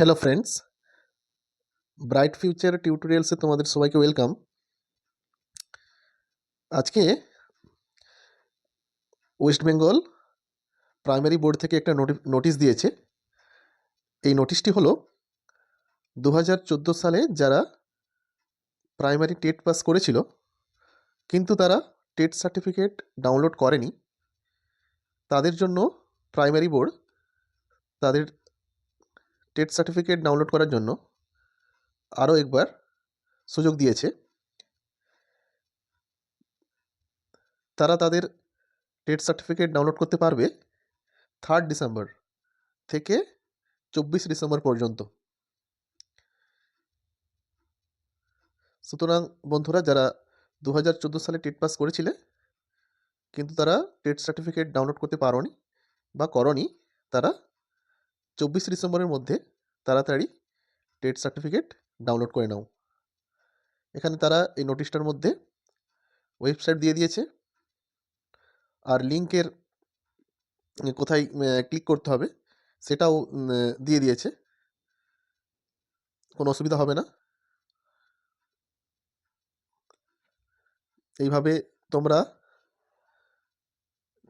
Hello friends bright future টিউটোরিয়ালসে তোমাদের সবাইকে ওয়েলকাম আজকে ওয়েস্ট বেঙ্গল প্রাইমারি বোর্ড থেকে একটা নোটিশ দিয়েছে। এই নোটিশটি হলো দু হাজার চোদ্দ সালে যারা প্রাইমারি টেট পাস করেছিল, কিন্তু তারা টেট সার্টিফিকেট ডাউনলোড করেনি। তাদের জন্য প্রাইমারি বোর্ড তাদের টেট সার্টিফিকেট ডাউনলোড করার জন্য আরও একবার সুযোগ দিয়েছে। তারা তাদের টেট সার্টিফিকেট ডাউনলোড করতে পারবে থার্ড ডিসেম্বর থেকে চব্বিশ ডিসেম্বর পর্যন্ত। সুতরাং বন্ধুরা, যারা দু হাজার চোদ্দ সালে টেট পাস করেছিলে, কিন্তু তারা টেট সার্টিফিকেট ডাউনলোড করতে পারোনি বা করনি, তারা চব্বিশ ডিসেম্বরের মধ্যে তাড়াতাড়ি টেট সার্টিফিকেট ডাউনলোড করে নাও। এখানে তারা এই নোটিশটার মধ্যে ওয়েবসাইট দিয়ে দিয়েছে। আর লিঙ্কের কোথায় ক্লিক করতে হবে সেটাও দিয়ে দিয়েছে। কোনো অসুবিধা হবে না। এইভাবে তোমরা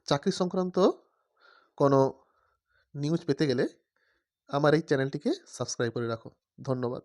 চাকরি সংক্রান্ত কোনো নিউজ পেতে গেলে আমার এই চ্যানেলটিকে সাবস্ক্রাইব করে রাখো। ধন্যবাদ।